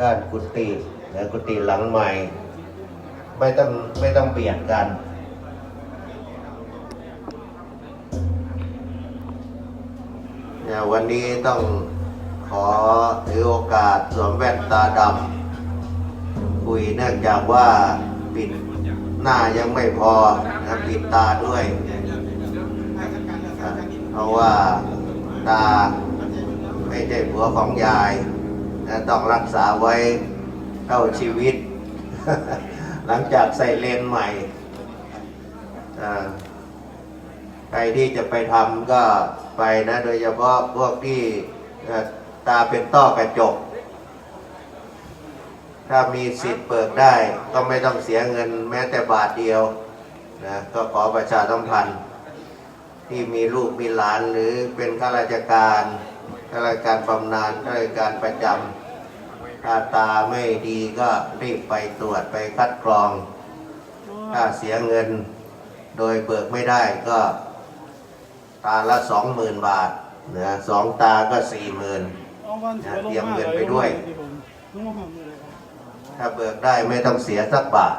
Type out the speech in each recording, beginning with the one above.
ด้านกุฏิและกุฏิหลังใหม่ ไม่ต้องไม่ต้องเบียดกันเนี่ยวันนี้ต้องขอถือโอกาสสวมแว่นตาดำคุยเนื่องจากว่าปิดหน้ายังไม่พอนะปิดตาด้วยนะเพราะว่าตาไม่ใช่ผัวของยาย นะต้องรักษาไว้เท่าชีวิต หลังจากใส่เลนใหม่ใครที่จะไปทำก็ไปนะ โดยเฉพาะพวกที่ตาเป็นต้อกระจก ถ้ามีสิทธิ์เปิดได้ ก็ไม่ต้องเสียเงินแม้แต่บาทเดียวนะก็ขอประชาสัมพันธ์ ที่มีลูกมีหลานหรือเป็นข้าราชการข้าราชการบำนาญข้าราชการประจำ ถ้าตาไม่ดีก็รีบไปตรวจไปคัดกรอง ถ้าเสียเงินโดยเบิกไม่ได้ก็ ตาละสองหมื่นบาทนะสองตาก็สี่หมื่นเตรียมเงินไปด้วย ถ้าเบิกได้ไม่ต้องเสียสักบาท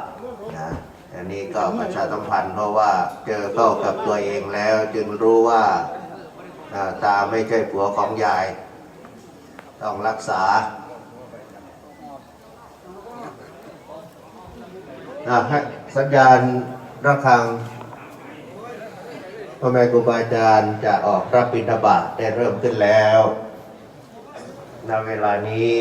นะอันนี้ก็ประชาสัมพันธ์เพราะว่าเจอเข้ากับตัวเองแล้ว จึงรู้ว่าอ่าตาไม่ใช่ผัวของยาย ต้องรักษาอะให้ สัญญาณระฆังพ่อแม่ครูบาอาจารย์จะออกรับบิณฑบาตได้เริ่มขึ้นแล้วณเวลานี้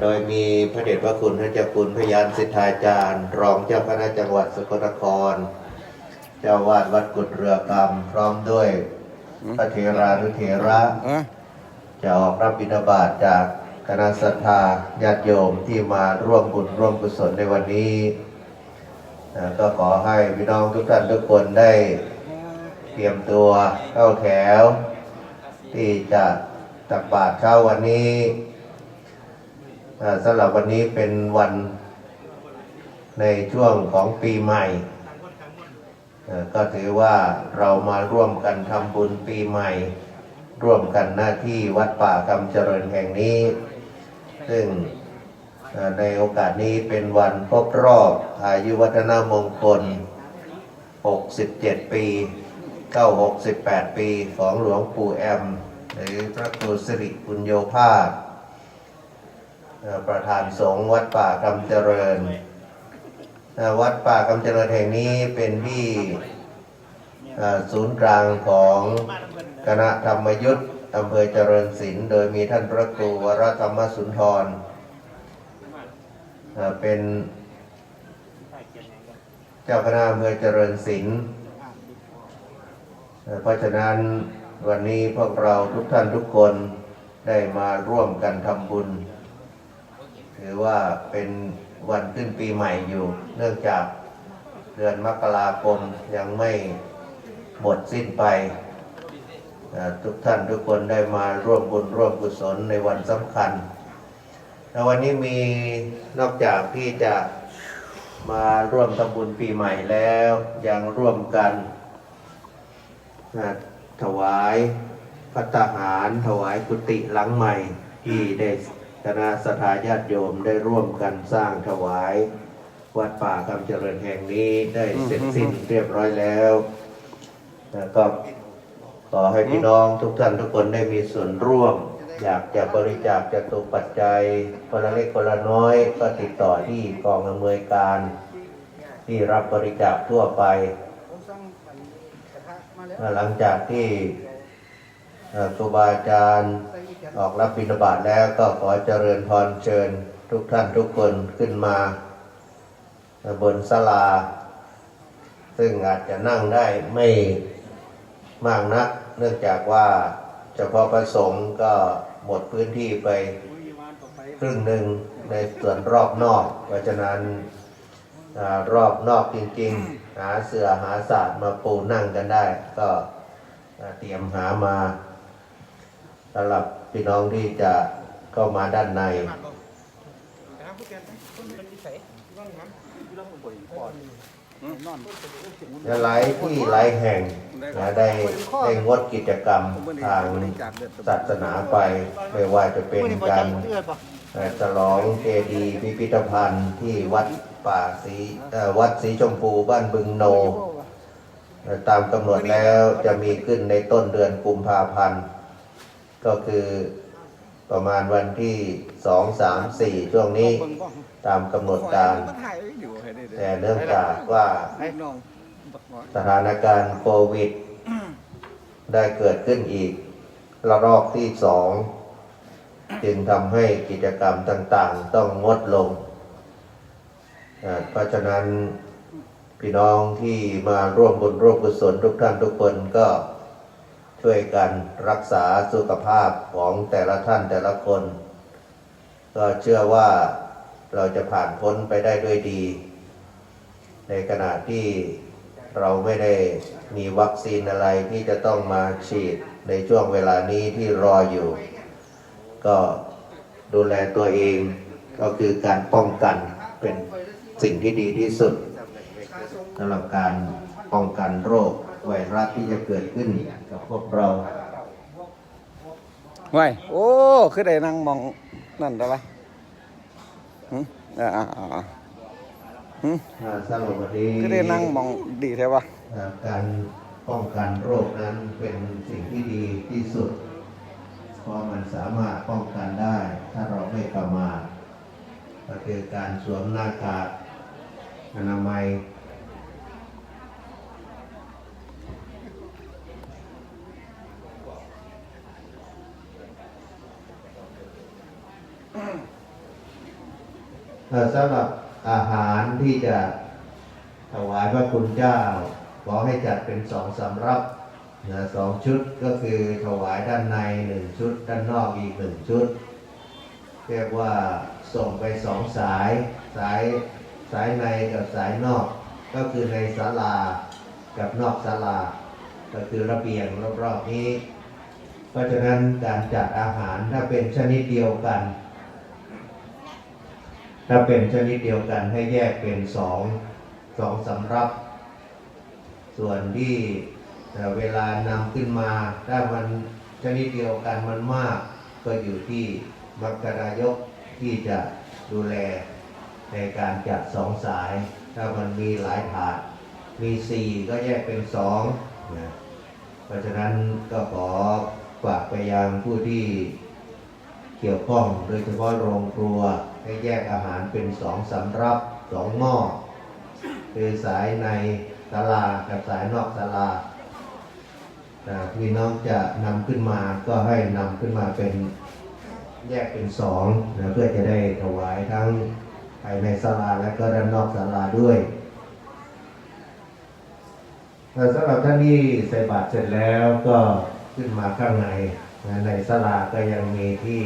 โดยมีพระเดชพระคุณพระเจ้าคุณพยานสิทธาจารย์ รองเจ้าคณะจังหวัดสกลนคร เจ้าวาดวัดกุฎเรือกรรม พร้อมด้วยพระเถรานุเถระเออจะออกรับบิณฑบาตจาก คณะศรัทธาญาติโยมที่มาร่วมบุญร่วมกุศลในวันนี้นะก็ขอให้พี่น้องทุกท่านทุกคนได้เตรียมตัวเข้าแถว ที่จะตักบาตรเช้าวันนี้สำหรับวันนี้เป็นวันในช่วงของปีใหม่ ก็ถือว่าเรามาร่วมกันทำบุญปีใหม่ ร่วมกันหน้าที่วัดป่ากำเจริญแห่งนี้ ซึ่งในโอกาสนี้เป็นวันครบรอบอายุวัฒนมงคล 67 ปีเข้า68 ปีของหลวงปู่แอม หรือพระครูสิริปุญโยภาสประธานสงฆ์วัดป่ากำเจริญ วัดป่ากำเจริญแห่งนี้เป็นที่ศูนย์กลางของคณะธรรมยุทธ์ อำเภอเจริญศิลป์โดยมีท่านพระครูวรธรรมสุนทร เป็นเจ้าคณะอำเภอเจริญศิลป์เพราะฉะนั้นวันนี้พวกเราทุกท่านทุกคนได้มาร่วมกันทำบุญ ถือว่าเป็นวันขึ้นปีใหม่อยู่ เนื่องจากเดือนมกราคมยังไม่หมดสิ้นไป ทุกท่านทุกคนได้มาร่วมบุญร่วมกุศลในวันสำคัญแลวันนี้มีนอกจากที่จะมาร่วมทำบุญปีใหม่แล้วยังร่วมกันถวายพัตตาหารถวายกุฏิหลังใหม่ที่ได้คณะสถาญาติโยมได้ร่วมกันสร้างถวายวัดป่าคำเจริญแห่งนี้ได้เสร็จสิ้นเรียบร้อยแล้ว ก็ ขอให้พี่น้องทุกท่านทุกคนได้มีส่วนร่วม อยากจะบริจาคจะตุปัจจัยคนละเล็กคนละน้อย ก็ติดต่อที่กองอำนวยการ ที่รับบริจาคทั่วไปหลังจากที่เอ่อครูบาอาจารย์ออกรับบิณฑบาตแล้วก็ขอเจริญพรเชิญทุกท่านทุกคนขึ้นมาบนศาลา ซึ่งอาจจะนั่งได้ไม่มากนัก เนื่องจากว่าเฉพาะพระสงฆ์ก็หมดพื้นที่ไปครึ่งหนึ่งในส่วนรอบนอก เพราะฉะนั้นอารอบนอกจริงๆ หาเสือหาศาสตร์มาปูนั่งกันได้ ก็เตรียมหามาสำหรับพี่น้องที่จะเข้ามาด้านใน และหลายที่หลายแห่งนะได้ได้งดกิจกรรมทางศาสนาไปไม่ว่าจะเป็นการเอ่อฉลองเจดีย์พิพิธภัณฑ์ที่วัดป่าสีวัดสีชมพูบ้านบึงโน ตามกำหนดแล้วจะมีขึ้นในต้นเดือนกุมภาพันธ์ ก็คือ ประมาณวันที่สองสามสี่ช่วงนี้ตามกำหนดการแต่เนื่องจากว่าสถานการณ์โควิด ได้เกิดขึ้นอีก ระลอกที่สองจึงทำให้กิจกรรมต่าง ๆ ต้องงดลง เพราะฉะนั้นพี่น้องที่มาร่วมบุญร่วมกุศลทุกท่านทุกคนก็ ช่วยกันรักษาสุขภาพของแต่ละท่านแต่ละคน ก็เชื่อว่าเราจะผ่านพ้นไปได้ด้วยดี ในขณะที่เราไม่ได้มีวัคซีนอะไรที่จะต้องมาฉีดในช่วงเวลานี้ที่รออยู่ ก็ดูแลตัวเองก็คือการป้องกันเป็นสิ่งที่ดีที่สุดสำหรับการป้องกันโรค ไวรัสที่จะเกิดขึ้นกับพวกเราไว้โอ้คือได้นั่งมองนั่นได้ปะหึอ่าอ่าอ่าหึอ่าสำหรับวันนี้คือได้นั่งมองดีแท้ปะอ่าการป้องกันโรคนั้นเป็นสิ่งที่ดีที่สุด เพราะมันสามารถป้องกันได้ ถ้าเราไม่ประมาทก็คือการสวมหน้ากากอนามัย สำหรับอาหารที่จะถวายพระคุณเจ้า ขอให้จัดเป็นสองสำรับนะสองชุดก็คือถวายด้านในหนึ่งชุด ด้านนอกอีกหนึ่งชุด เรียกว่าส่งไปสองสาย สายสายในกับสายนอก ก็คือในศาลากับนอกศาลา ก็คือระเบียงรอบๆนี้ เพราะฉะนั้นการจัดอาหารถ้าเป็นชนิดเดียวกัน ถ้าเป็นชนิดเดียวกันให้แยกเป็นสองสองสำรับ ส่วนที่เอ่เวลานำขึ้นมาถ้ามันชนิดเดียวกันมันมากก็อยู่ที่มัคคารายกที่จะดูแลในการจัดสองสาย ถ้ามันมีหลายถาด มีสี่ก็แยกเป็นสองนะเพราะฉะนั้นก็ขอฝากไปยังผู้ที่เกี่ยวข้องโดยเฉพาะโรงครัว ให้แยกอาหารเป็นสองสำรับสองหม้อคือสายในศาลากับสายนอกศาลาพี่น้องจะนำขึ้นมาก็ให้นำขึ้นมาเป็นแยกเป็นสองนะเพื่อจะได้ถวายทั้งภายในศาลาและก็ด้านนอกศาลาด้วยแล้วสำหรับท่านที่ใส่บาตรเสร็จแล้วก็ขึ้นมาข้างในในศาลาก็ยังมีที่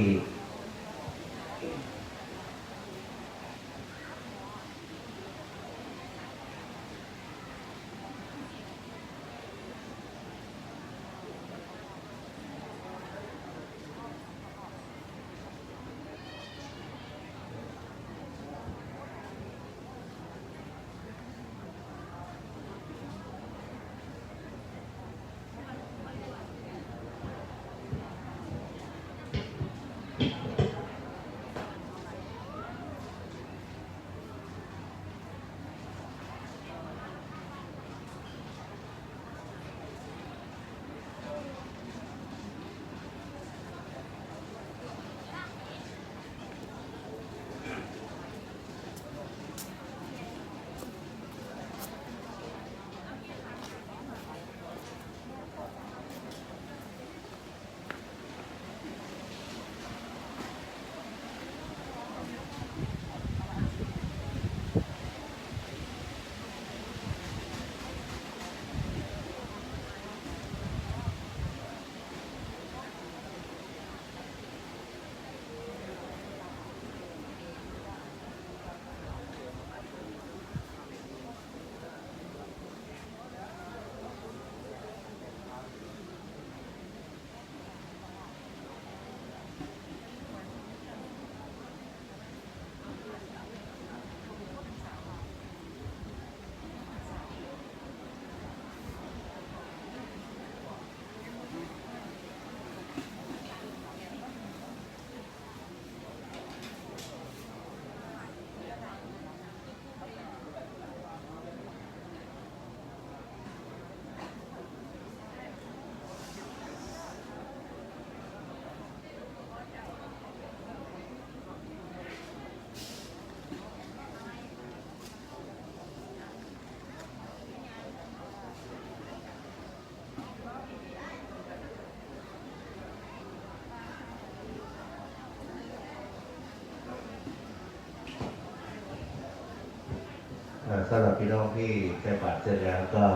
สำหรับพี่น้องที่ใช้บัตรเสร็จแล้วก็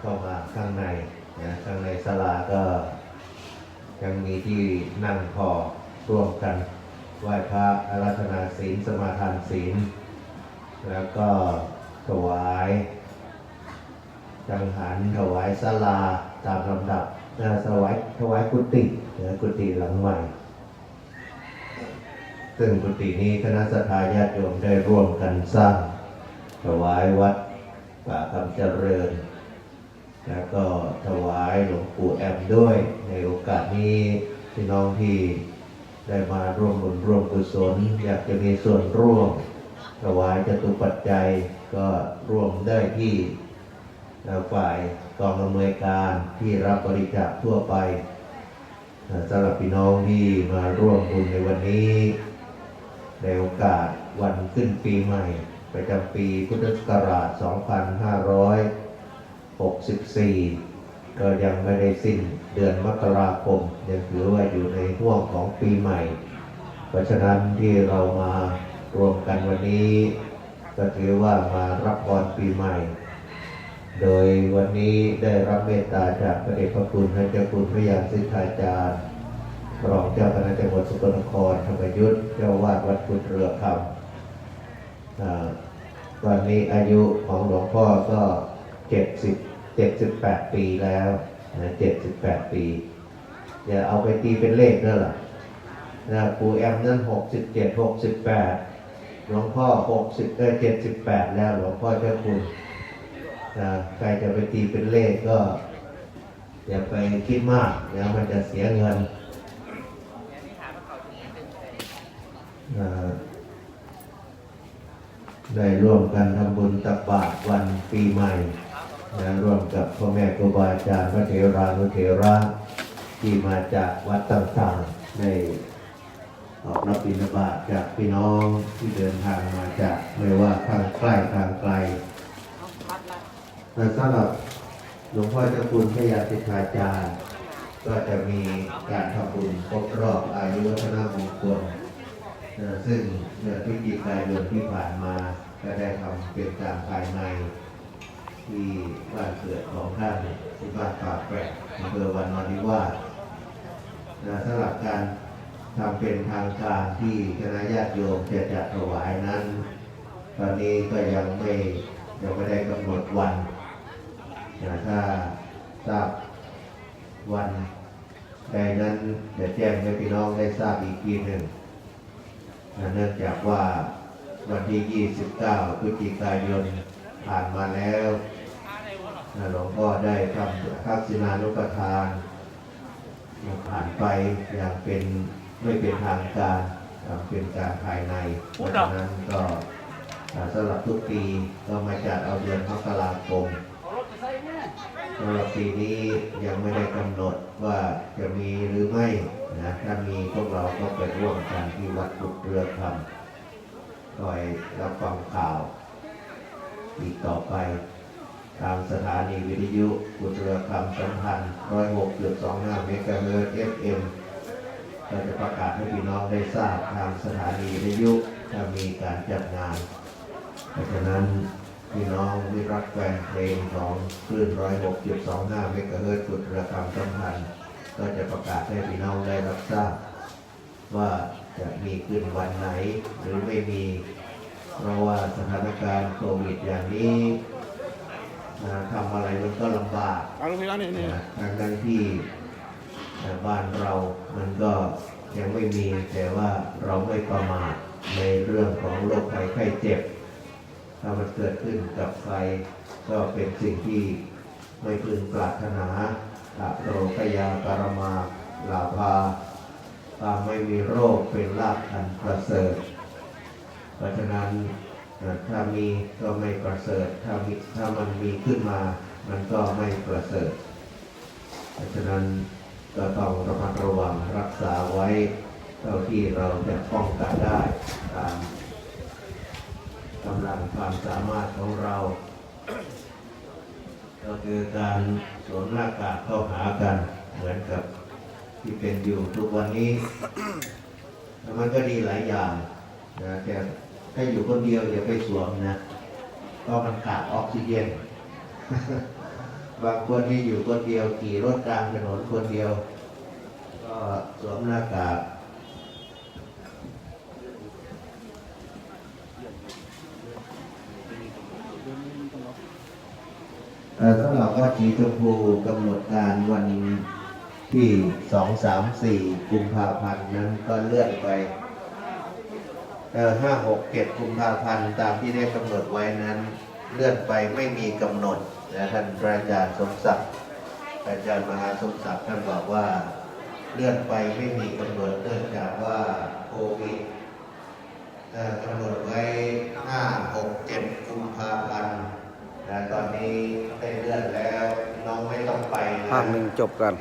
เข้ามาข้างในนะข้างในศาลาก็ ยังมีที่นั่งพอร่วมกันไหว้พระอาราธนาศีลสมาทานศีลแล้วก็ถวายจังหันถวายศาลาตามลำดับถวายถวายกุฏินะกุฏิหลังใหม่ ซึ่งกุฏินี้คณะสัตยาญาติโยมได้ร่วมกันสร้าง ถวายวัดป่าคำเจริญ แล้วก็ถวายหลวงปู่แอมด้วย ในโอกาสนี้พี่น้องที่ได้มาร่วมบุญร่วมกุศล อยากจะมีส่วนร่วม ถวายจตุปัจจัยก็ร่วมได้ที่ฝ่ายกองอำนวยการที่รับบริจาคทั่วไปสำหรับพี่น้องที่มาร่วมบุญในวันนี้ ในโอกาสวันขึ้นปีใหม่ ประจำปีพุทธศักราช 2564 ก็ยังไม่ได้สิ้นเดือนมกราคม ยังถือว่าอยู่ในห่วงของปีใหม่ เพราะฉะนั้นที่เรามารวมกันวันนี้ ก็ถือว่ามารับพรปีใหม่ โดยวันนี้ได้รับเมตตาจากพระเดชพระคุณพระเจ้าคุณพระยาสิทธาจารย์รองเจ้าคณะจังหวัดสกลนครธรรมยุทธเจ้าวาดวัดพุทธเรือคำ วันนี้อายุของหลวงพ่อก็เจ็ดสิบเจ็ดสิบแปดปีแล้วนะเจ็ดสิบแปดปีอย่าเอาไปตีเป็นเลขนั่นแหละนะปู่แอมนั่นหกสิบเจ็ดหกสิบแปดหลวงพ่อหกสิบเออเจ็ดสิบแปดแล้วหลวงพ่อเจ้าคุณนะใครจะไปตีเป็นเลขก็อย่าไปคิดมากนะมันจะเสียเงินเอ่อ ได้ร่วมกันทำบุญตักบาตรวันปีใหม่นะร่วมกับพ่อแม่ครูบาอาจารย์พระเถรานุเถระที่มาจากวัดต่างๆได้ออกรับบิณฑบาตจากพี่น้องที่เดินทางมาจากไม่ว่าทางใกล้ทางไกลและสำหรับหลวงพ่อเจ้าคุณพระยาสิทธาจารย์ ก็จะมีการทำบุญครบรอบอายุวัฒนมงคล ซึ่งเดือนพฤศจิกายนที่ผ่านมาก็ได้ทำเป็นการภายใน ที่บ้านเกิดของท่านที่บ้านป่าแปะอำเภอวันมาริวาสสำหรับการทำเป็นทางการที่คณะญาติโยมจะจัดถวายนั้น ตอนนี้ก็ยังไม่ยังไม่ได้กำหนดวันถ้าทราบวันใดนั้นจะแจ้งให้พี่น้องได้ทราบอีกทีหนึ่ง เนื่องจากว่าวันที่ 29 พฤศจิกายนผ่านมาแล้วหลวงพ่อได้ทำทักษิณานุปทาน ผ่านไปอย่างเป็นไม่เป็นทางการทำเป็นการภายในเพราะฉะนั้นก็สำหรับทุกปีก็มาจัดเอาเดือนมกราคม สำหรับปีนี้ยังไม่ได้กำหนดว่าจะมีหรือไม่นะถ้ามีพวกเราก็ไปร่วมกันที่วัดปุกเรือคำคอยรับฟังข่าวอีกต่อไปทางสถานีวิทยุกุตเรือคำสัมพันธ์106.25เมกะเฮิรตซ์ FM เราจะประกาศให้พี่น้องได้ทราบทางสถานีวิทยุถ้ามีการจัดงาน เพราะฉะนั้น พี่น้องที่รักแฟนเพลงของคลื่น106.25เมกะเฮิรตซ์กุตเรือคำสัมพันธ์ก็จะประกาศให้พี่น้องได้รับทราบ ว่าจะมีขึ้นวันไหนหรือไม่มี เพราะว่าสถานการณ์โควิดอย่างนี้อ่าทำอะไรมันก็ลำบากเอาลูกพี่แล้วนี่นี่นะทางทั้งที่อ่าบ้านเรามันก็ยังไม่มีแต่ว่าเราไม่ประมาทในเรื่องของโรคภัยไข้เจ็บ ถ้ามันเกิดขึ้นกับใครก็เป็นสิ่งที่ไม่พึงปรารถนาอะโรคยาปรมาลาภาความไม่มีโรคเป็นลาภอันประเสริฐ เพราะฉะนั้นถ้ามีก็ไม่ประเสริฐ ถ้ามีถ้ามันมีขึ้นมา มันก็ไม่ประเสริฐ เพราะฉะนั้นก็ต้องระมัดระวังรักษาไว้ เท่าที่เราจะป้องกันได้ตาม กำลังความสามารถของเรา ก็คือการสวมหน้ากากเข้าหากันเหมือนกับที่เป็นอยู่ทุกวันนี้แล้วมันก็ดีหลายอย่างนะแต่ถ้าอยู่คนเดียวอย่าไปสวมนะก็มันขาดออกซิเจนบางคนที่อยู่คนเดียวขี่รถกลางถนนคนเดียว ก็สวมหน้ากาก สำหรับวัดชีชมพูกำหนดการวันที่สองสามสี่กุมภาพันธ์นั้นก็เลื่อนไปเออห้าหกเจ็ดกุมภาพันธ์ตามที่ได้กำหนดไว้นั้น เลื่อนไปไม่มีกำหนดนะท่านพระอาจารย์สมศักดิ์อาจารย์มหาสมศักดิ์ท่านบอกว่าเลื่อนไปไม่มีกำหนดเนื่องจากว่าโควิดเออกำหนดไว้ห้าหกเจ็ดกุมภาพันธ์ ตอนนี้ได้เลื่อนแล้วน้องไม่ต้องไปภาคหนึ่งจบกัน